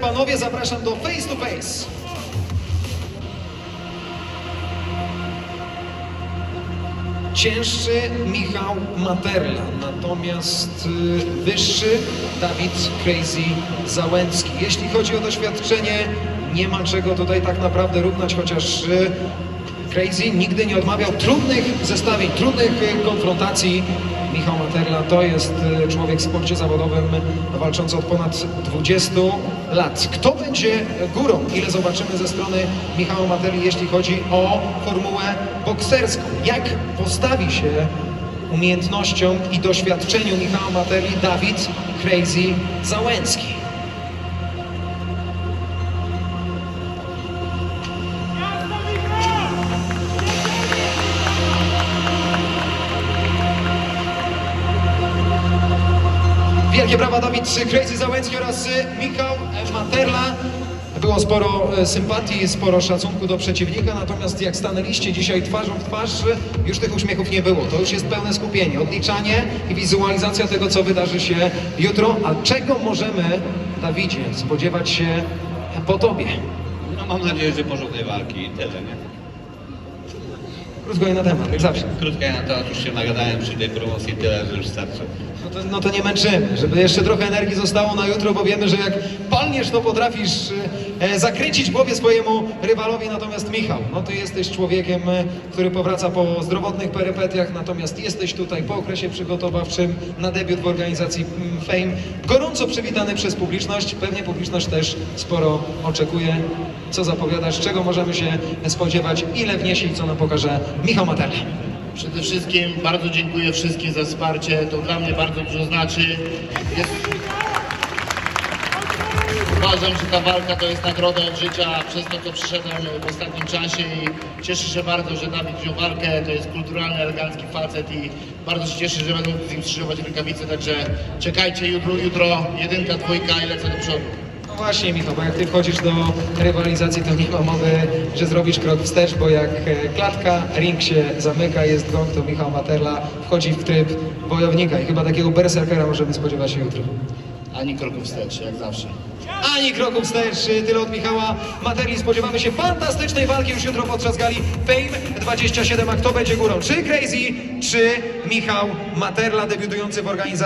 panowie, zapraszam do face to face. Cięższy Michał Materla, natomiast y, wyższy Dawid Crazy Załęcki. Jeśli chodzi o doświadczenie, nie ma czego tutaj tak naprawdę równać, chociaż y, Crazy nigdy nie odmawiał trudnych zestawień, trudnych y, konfrontacji. Michał Materla to jest y, człowiek w sporcie zawodowym walczący od ponad 20 lat. Kto będzie górą? Ile zobaczymy ze strony Michała Materli, jeśli chodzi o formułę bokserską? Jak postawi się umiejętnością i doświadczeniu Michała Materli Dawid Crazy Załęcki? Wielkie brawa Dawid Crazy Załęcki oraz y, Michał Materla. Było sporo e, sympatii, sporo szacunku do przeciwnika, natomiast jak stanęliście dzisiaj twarzą w twarz, już tych uśmiechów nie było. To już jest pełne skupienie, odliczanie i wizualizacja tego, co wydarzy się jutro. A czego możemy, Dawidzie, spodziewać się po tobie? No mam nadzieję, że porządnej walki i tyle, nie? Krótko i na temat, jak zawsze. Krótko ja na to już się nagadałem przy tej promocji tyle, że już starczy. No to, no to nie męczymy, żeby jeszcze trochę energii zostało na jutro, bo wiemy, że jak palniesz, to potrafisz e, zakręcić głowie swojemu rywalowi, natomiast Michał, no ty jesteś człowiekiem, e, który powraca po zdrowotnych perypetiach, natomiast jesteś tutaj po okresie przygotowawczym na debiut w organizacji mm, Fame. Gorąco przywitany przez publiczność, pewnie publiczność też sporo oczekuje. Co zapowiadasz, czego możemy się spodziewać, ile wniesie i co nam pokaże Michał Materla. Przede wszystkim bardzo dziękuję wszystkim za wsparcie. To dla mnie bardzo dużo znaczy. Jest... Uważam, że ta walka to jest nagroda od życia przez to, co przyszedłem w ostatnim czasie i cieszę się bardzo, że Dawid wziął walkę. To jest kulturalny, elegancki facet i bardzo się cieszę, że mógł z nim skrzyżować rękawice. Także czekajcie jutro, jutro jedynka, dwójka i lecę do przodu. Właśnie, Michał, bo jak ty wchodzisz do rywalizacji, to nie ma mowy, że zrobisz krok wstecz, bo jak e, klatka, ring się zamyka, jest gong, to Michał Materla wchodzi w tryb wojownika i chyba takiego berserkera możemy spodziewać się jutro. Ani kroku wstecz, jak zawsze. Ani kroku wstecz, tyle od Michała Materli. Spodziewamy się fantastycznej walki już jutro podczas gali Fame 27. A kto będzie górą? Czy Crazy, czy Michał Materla, debiutujący w organizacji?